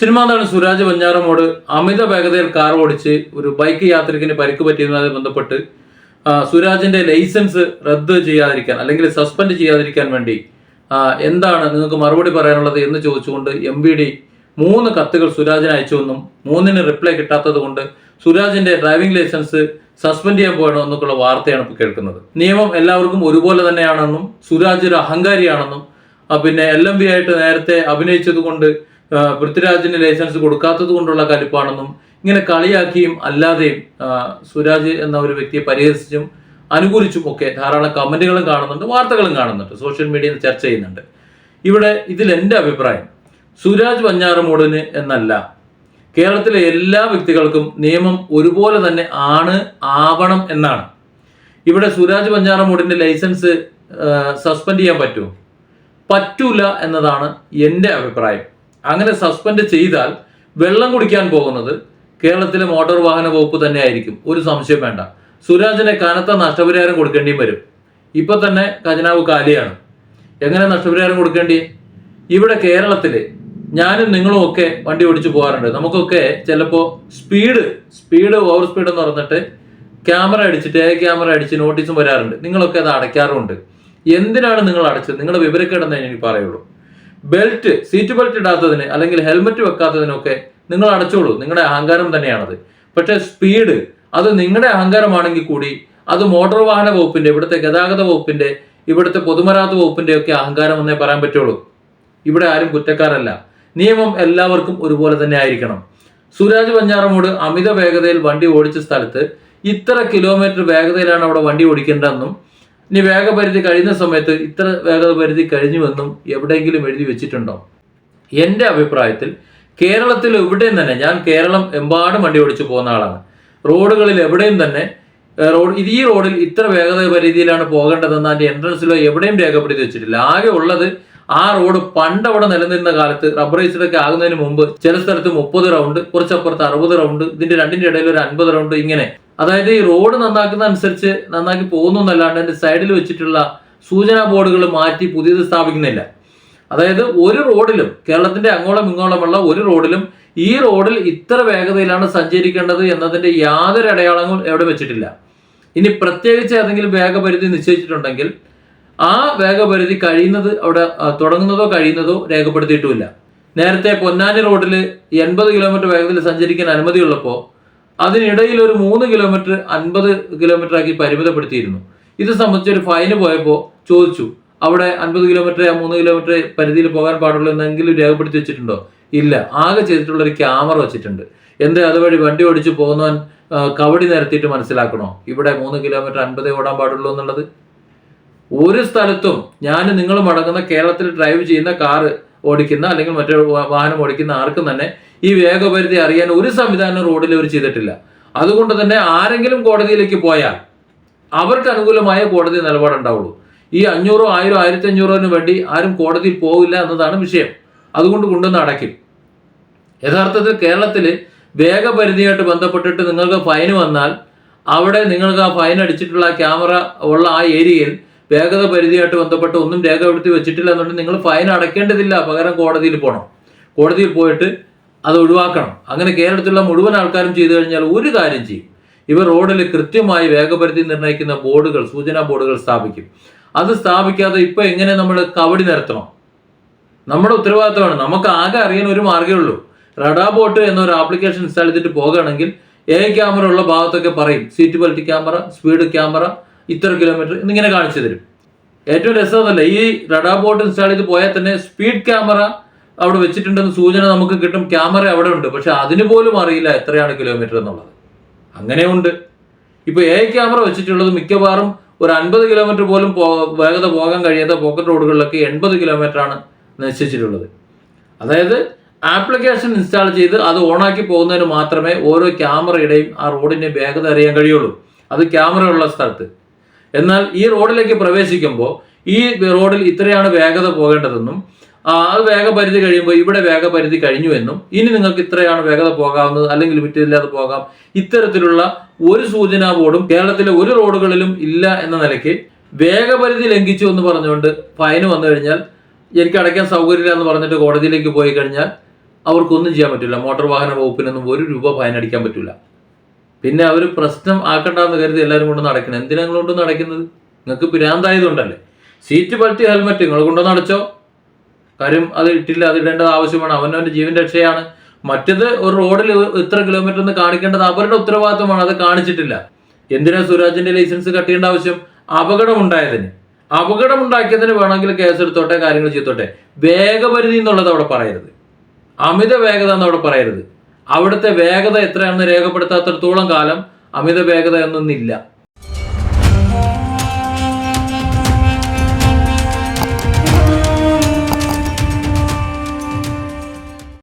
Cinema നടൻ സുരാജ് വഞ്ഞാറമോട് അമിത വേഗതയിൽ car ഓടിച്ച് ഒരു ബൈക്ക് യാത്രികന് പരിക്ക് പറ്റിയതുമായി ബന്ധപ്പെട്ട് സുരാജിന്റെ ലൈസൻസ് റദ്ദ് ചെയ്യാതിരിക്കാൻ അല്ലെങ്കിൽ സസ്പെൻഡ് ചെയ്യാതിരിക്കാൻ വേണ്ടി എന്താണ് നിങ്ങൾക്ക് മറുപടി പറയാനുള്ളത് എന്ന് ചോദിച്ചുകൊണ്ട് എം ഡി മൂന്ന് കത്തുകൾ സുരാജിന് അയച്ചുവെന്നും മൂന്നിന് റിപ്ലൈ കിട്ടാത്തത് കൊണ്ട് സുരാജിന്റെ ഡ്രൈവിംഗ് ലൈസൻസ് സസ്പെൻഡ് ചെയ്യാൻ പോകണോ എന്നൊക്കെയുള്ള വാർത്തയാണ് ഇപ്പോൾ കേൾക്കുന്നത്. നിയമം എല്ലാവർക്കും ഒരുപോലെ തന്നെയാണെന്നും സുരാജ് ഒരു അഹങ്കാരിയാണെന്നും പിന്നെ എൽ എം ബി ആയിട്ട് നേരത്തെ അഭിനയിച്ചത് കൊണ്ട് പൃഥ്വിരാജിന് ലൈസൻസ് കൊടുക്കാത്തത് കൊണ്ടുള്ള കലിപ്പാണെന്നും ഇങ്ങനെ കളിയാക്കിയും അല്ലാതെയും സുരാജ് എന്ന ഒരു വ്യക്തിയെ പരിഹസിച്ചും അനുകൂലിച്ചും ഒക്കെ ധാരാളം കമന്റുകളും കാണുന്നുണ്ട് വാർത്തകളും കാണുന്നുണ്ട് സോഷ്യൽ മീഡിയയിൽ ചർച്ച ചെയ്യുന്നുണ്ട്. ഇവിടെ ഇതിൽ എന്റെ അഭിപ്രായം സുരാജ് വഞ്ഞാറമൂടന് എന്നല്ല. കേരളത്തിലെ എല്ലാ വ്യക്തികൾക്കും നിയമം ഒരുപോലെ തന്നെ ആണ് ആവണം എന്നാണ്. ഇവിടെ സുരാജ് വഞ്ഞാറമൂടിന്റെ ലൈസൻസ് സസ്പെൻഡ് ചെയ്യാൻ പറ്റുമോ? പറ്റൂല എന്നതാണ് എന്റെ അഭിപ്രായം. അങ്ങനെ സസ്പെൻഡ് ചെയ്താൽ വെള്ളം കുടിക്കാൻ പോകുന്നത് കേരളത്തിലെ മോട്ടോർ വാഹന വകുപ്പ് തന്നെ ആയിരിക്കും ഒരു സംശയം വേണ്ട. സുരാജിനെ കനത്ത നഷ്ടപരിഹാരം കൊടുക്കേണ്ടിയും വരും. ഇപ്പൊ തന്നെ ഖജനാവ് കാലിയാണ്. എങ്ങനെ നഷ്ടപരിഹാരം കൊടുക്കേണ്ടി? ഇവിടെ കേരളത്തിൽ ഞാനും നിങ്ങളും ഒക്കെ വണ്ടി ഓടിച്ചു പോകാറുണ്ട്. നമുക്കൊക്കെ ചിലപ്പോൾ സ്പീഡ് സ്പീഡ് ഓവർ സ്പീഡ് എന്ന് പറഞ്ഞിട്ട് ക്യാമറ അടിച്ചിട്ട് ഏ ക്യാമറ അടിച്ച് നോട്ടീസും വരാറുണ്ട്. നിങ്ങളൊക്കെ അത് അടയ്ക്കാറുണ്ട് എന്തിനാണ് നിങ്ങൾ അടച്ചത്? നിങ്ങളുടെ വിവരക്കേടെന്ന് എനിക്ക് പറയുള്ളൂ. ബെൽറ്റ് സീറ്റ് ബെൽറ്റ് ഇടാത്തതിന് അല്ലെങ്കിൽ ഹെൽമെറ്റ് വെക്കാത്തതിനൊക്കെ നിങ്ങൾ അടച്ചോളൂ. നിങ്ങളുടെ അഹങ്കാരം തന്നെയാണത്. പക്ഷേ സ്പീഡ് അത് നിങ്ങളുടെ അഹങ്കാരമാണെങ്കിൽ കൂടി അത് മോട്ടോർ വാഹന വകുപ്പിന്റെ ഇവിടുത്തെ ഗതാഗത വകുപ്പിന്റെ ഇവിടുത്തെ പൊതുമരാമത്ത് വകുപ്പിന്റെ ഒക്കെ അഹങ്കാരം എന്നേ പറയാൻ പറ്റുള്ളൂ. ഇവിടെ ആരും കുറ്റക്കാരല്ല. നിയമം എല്ലാവർക്കും ഒരുപോലെ തന്നെ ആയിരിക്കണം. സുരാജ് പഞ്ഞാറമൂട് അമിത വേഗതയിൽ വണ്ടി ഓടിച്ച സ്ഥലത്ത് ഇത്ര കിലോമീറ്റർ വേഗതയിലാണ് അവിടെ വണ്ടി ഓടിക്കേണ്ടതെന്നും ഇനി വേഗപരിധി കഴിയുന്ന സമയത്ത് ഇത്ര വേഗത പരിധി കഴിഞ്ഞുവെന്നും എവിടെയെങ്കിലും എഴുതി വെച്ചിട്ടുണ്ടോ? എന്റെ അഭിപ്രായത്തിൽ കേരളത്തിൽ എവിടെയും തന്നെ ഞാൻ കേരളം എമ്പാടും വണ്ടി ഓടിച്ചു പോകുന്ന ആളാണ്. റോഡുകളിൽ എവിടെയും തന്നെ റോഡ് ഈ റോഡിൽ ഇത്ര വേഗത പരിധിയിലാണ് പോകേണ്ടതെന്ന് അതിന്റെ എൻട്രൻസിലോ എവിടെയും രേഖപ്പെടുത്തി വെച്ചിട്ടില്ല. ആകെ ഉള്ളത് ആ റോഡ് പണ്ട് അവിടെ നിലനിന്ന കാലത്ത് റബ്ബറൈസ്ഡൊക്കെ ആകുന്നതിന് മുമ്പ് ചില സ്ഥലത്ത് മുപ്പത് റൗണ്ട് കുറച്ചപ്പുറത്ത് അറുപത് റൗണ്ട് ഇതിന്റെ രണ്ടിന്റെ ഇടയിൽ ഒരു അൻപത് റൗണ്ട് ഇങ്ങനെ അതായത് ഈ റോഡ് നന്നാക്കുന്ന അനുസരിച്ച് നന്നാക്കി പോകുന്നു എന്നല്ലാണ്ട് അതിന്റെ സൈഡിൽ വെച്ചിട്ടുള്ള സൂചനാ ബോർഡുകൾ മാറ്റി പുതിയത് സ്ഥാപിക്കുന്നില്ല. അതായത് ഒരു റോഡിലും കേരളത്തിന്റെ അങ്ങോളം ഇങ്ങോളമുള്ള ഒരു റോഡിലും ഈ റോഡിൽ ഇത്ര വേഗതയിലാണ് സഞ്ചരിക്കേണ്ടത് എന്നതിന്റെ യാതൊരു അടയാളങ്ങളും എവിടെ വെച്ചിട്ടില്ല. ഇനി പ്രത്യേകിച്ച് ഏതെങ്കിലും വേഗപരിധി നിശ്ചയിച്ചിട്ടുണ്ടെങ്കിൽ ആ വേഗപരിധി കഴിയുന്നത് അവിടെ തുടങ്ങുന്നതോ കഴിയുന്നതോ രേഖപ്പെടുത്തിയിട്ടുമില്ല. നേരത്തെ പൊന്നാനി റോഡിൽ എൺപത് കിലോമീറ്റർ വേഗത്തിൽ സഞ്ചരിക്കാൻ അനുമതിയുള്ളപ്പോൾ അതിനിടയിൽ ഒരു മൂന്ന് കിലോമീറ്റർ അൻപത് കിലോമീറ്റർ ആക്കി പരിമിതപ്പെടുത്തിയിരുന്നു. ഇത് സംബന്ധിച്ച് ഒരു ഫൈന് പോയപ്പോൾ ചോദിച്ചു അവിടെ അൻപത് കിലോമീറ്റർ മൂന്ന് കിലോമീറ്റർ പരിധിയിൽ പോകാൻ പാടുള്ളൂ എന്നെങ്കിലും രേഖപ്പെടുത്തി വെച്ചിട്ടുണ്ടോ? ഇല്ല. ആകെ ചെയ്തിട്ടുള്ള ഒരു ക്യാമറ വെച്ചിട്ടുണ്ട്. എന്തേ അതുവഴി വണ്ടി ഓടിച്ചു പോകുന്നവൻ കവടി നിരത്തിയിട്ട് മനസ്സിലാക്കണോ? ഇവിടെ മൂന്ന് കിലോമീറ്റർ അൻപതേ ഓടാൻ പാടുള്ളൂ എന്നുള്ളത്? ഒരു സ്ഥലത്തും ഞാൻ നിങ്ങൾ മടങ്ങുന്ന കേരളത്തിൽ ഡ്രൈവ് ചെയ്യുന്ന കാറ് ഓടിക്കുന്ന അല്ലെങ്കിൽ മറ്റൊരു വാഹനം ഓടിക്കുന്ന ആർക്കും തന്നെ ഈ വേഗപരിധി അറിയാൻ ഒരു സംവിധാനം റോഡിൽ അവർ ചെയ്തിട്ടില്ല. അതുകൊണ്ട് തന്നെ ആരെങ്കിലും കോടതിയിലേക്ക് പോയാൽ അവർക്ക് അനുകൂലമായ കോടതി നിലപാടുണ്ടാവുള്ളൂ ഈ അഞ്ഞൂറോ ആയിരോ ആയിരത്തി അഞ്ഞൂറോന് വേണ്ടി ആരും കോടതിയിൽ പോകില്ല എന്നതാണ് വിഷയം. അതുകൊണ്ട് കൊണ്ടുവന്ന് അടയ്ക്കും. യഥാർത്ഥത്തിൽ കേരളത്തിൽ വേഗപരിധിയായിട്ട് ബന്ധപ്പെട്ടിട്ട് നിങ്ങൾക്ക് ഫൈൻ വന്നാൽ അവിടെ നിങ്ങൾക്ക് ആ ഫൈൻ അടിച്ചിട്ടുള്ള ക്യാമറ ഉള്ള ആ ഏരിയയിൽ വേഗത പരിധിയായിട്ട് ബന്ധപ്പെട്ട് ഒന്നും രേഖപ്പെടുത്തി വെച്ചിട്ടില്ല എന്നുണ്ടെങ്കിൽ നിങ്ങൾ ഫൈൻ അടയ്ക്കേണ്ടതില്ല. പകരം കോടതിയിൽ പോകണം കോടതിയിൽ പോയിട്ട് അത് ഒഴിവാക്കണം. അങ്ങനെ കേരളത്തിലുള്ള മുഴുവൻ ആൾക്കാരും ചെയ്തു കഴിഞ്ഞാൽ ഒരു കാര്യം ചെയ്യും. ഇവർ റോഡിൽ കൃത്യമായി വേഗപരിധി നിർണയിക്കുന്ന ബോർഡുകൾ സൂചനാ ബോർഡുകൾ സ്ഥാപിക്കും. അത് സ്ഥാപിക്കാതെ ഇപ്പൊ എങ്ങനെ നമ്മൾ കവടി നിരത്തണം? നമ്മുടെ ഉത്തരവാദിത്തമാണ്. നമുക്ക് ആകെ അറിയാൻ ഒരു മാർഗമേ ഉള്ളൂ. റഡാ ബോട്ട് എന്നൊരു ആപ്ലിക്കേഷൻ ഇൻസ്റ്റാൾ ചെയ്തിട്ട് പോകുകയാണെങ്കിൽ എ ക്യാമറ ഉള്ള ഭാഗത്തൊക്കെ പറയും. Seat belt camera speed camera ഇത്ര കിലോമീറ്റർ എന്നിങ്ങനെ കാണിച്ചു തരും. ഏറ്റവും രസമല്ല ഈ റഡാ ബോട്ട് ഇൻസ്റ്റാൾ ചെയ്ത് പോയാൽ തന്നെ സ്പീഡ് ക്യാമറ അവിടെ വെച്ചിട്ടുണ്ടെന്ന് സൂചന നമുക്ക് കിട്ടും. ക്യാമറ അവിടെ ഉണ്ട്. പക്ഷെ അതിന് പോലും അറിയില്ല എത്രയാണ് കിലോമീറ്റർ എന്നുള്ളത്. അങ്ങനെയുണ്ട് ഇപ്പൊ എ ക്യാമറ വെച്ചിട്ടുള്ളത് മിക്കവാറും ഒരു അൻപത് കിലോമീറ്റർ പോലും വേഗത പോകാൻ കഴിയാത്ത പോക്കറ്റ് റോഡുകളിലൊക്കെ എൺപത് കിലോമീറ്റർ ആണ് നിശ്ചയിച്ചിട്ടുള്ളത്. അതായത് ആപ്ലിക്കേഷൻ ഇൻസ്റ്റാൾ ചെയ്ത് അത് ഓണാക്കി പോകുന്നതിന് മാത്രമേ ഓരോ ക്യാമറയുടെയും ആ റോഡിന്റെ വേഗത അറിയാൻ കഴിയുള്ളൂ. അത് ക്യാമറ ഉള്ള സ്ഥലത്ത്. എന്നാൽ ഈ റോഡിലേക്ക് പ്രവേശിക്കുമ്പോൾ ഈ റോഡിൽ ഇത്രയാണ് വേഗത പോകേണ്ടതെന്നും അത് വേഗപരിധി കഴിയുമ്പോൾ ഇവിടെ വേഗപരിധി കഴിഞ്ഞു എന്നും ഇനി നിങ്ങൾക്ക് ഇത്രയാണ് വേഗത പോകാവുന്നത് അല്ലെങ്കിൽ വിറ്റില്ലാതെ പോകാം. ഇത്തരത്തിലുള്ള ഒരു സൂചനാ ബോർഡും കേരളത്തിലെ ഒരു റോഡുകളിലും ഇല്ല എന്ന നിലയ്ക്ക് വേഗപരിധി ലംഘിച്ചു എന്ന് പറഞ്ഞുകൊണ്ട് ഫൈൻ വന്നു കഴിഞ്ഞാൽ എനിക്ക് അടയ്ക്കാൻ സൗകര്യമില്ല എന്ന് പറഞ്ഞിട്ട് കോടതിയിലേക്ക് പോയി കഴിഞ്ഞാൽ അവർക്കൊന്നും ചെയ്യാൻ പറ്റില്ല. മോട്ടോർ വാഹന വകുപ്പിനൊന്നും ഒരു രൂപ ഫൈൻ അടിക്കാൻ പറ്റില്ല പിന്നെ അവർ പ്രശ്നം ആക്കണ്ടെന്ന് കരുതി എല്ലാവരും കൊണ്ട് നടക്കണം എന്തിനാ നിങ്ങൾ അടയ്ക്കുന്നത്? നിങ്ങൾക്ക് പിരാന്തായതുകൊണ്ടല്ലേ സീറ്റ് ബെൽറ്റ് ഹെൽമെറ്റ് നിങ്ങൾ കൊണ്ടുവന്ന് അടച്ചോ? കാര്യം അത് ഇട്ടില്ല അത് ഇടേണ്ടത് ആവശ്യമാണ്. അവനവന്റെ ജീവൻ രക്ഷയാണ്. മറ്റത് ഒരു റോഡിൽ ഇത്ര കിലോമീറ്റർ എന്ന് കാണിക്കേണ്ടത് അവരുടെ ഉത്തരവാദിത്വമാണ്. അത് കാണിച്ചിട്ടില്ല. എന്തിനാ സുരാജിന്റെ ലൈസൻസ് കട്ട് ആവശ്യം? അപകടം അപകടമുണ്ടാക്കിയതിന് വേണമെങ്കിൽ കേസെടുത്തോട്ടെ കാര്യങ്ങൾ ചെയ്തോട്ടെ. വേഗപരിധി എന്നുള്ളത് അവിടെ പറയരുത്. അമിത വേഗത എന്ന് അവിടെ പറയരുത്. അവിടുത്തെ വേഗത എത്രയാണെന്ന് രേഖപ്പെടുത്താത്തടത്തോളം കാലം അമിത വേഗത എന്നൊന്നില്ല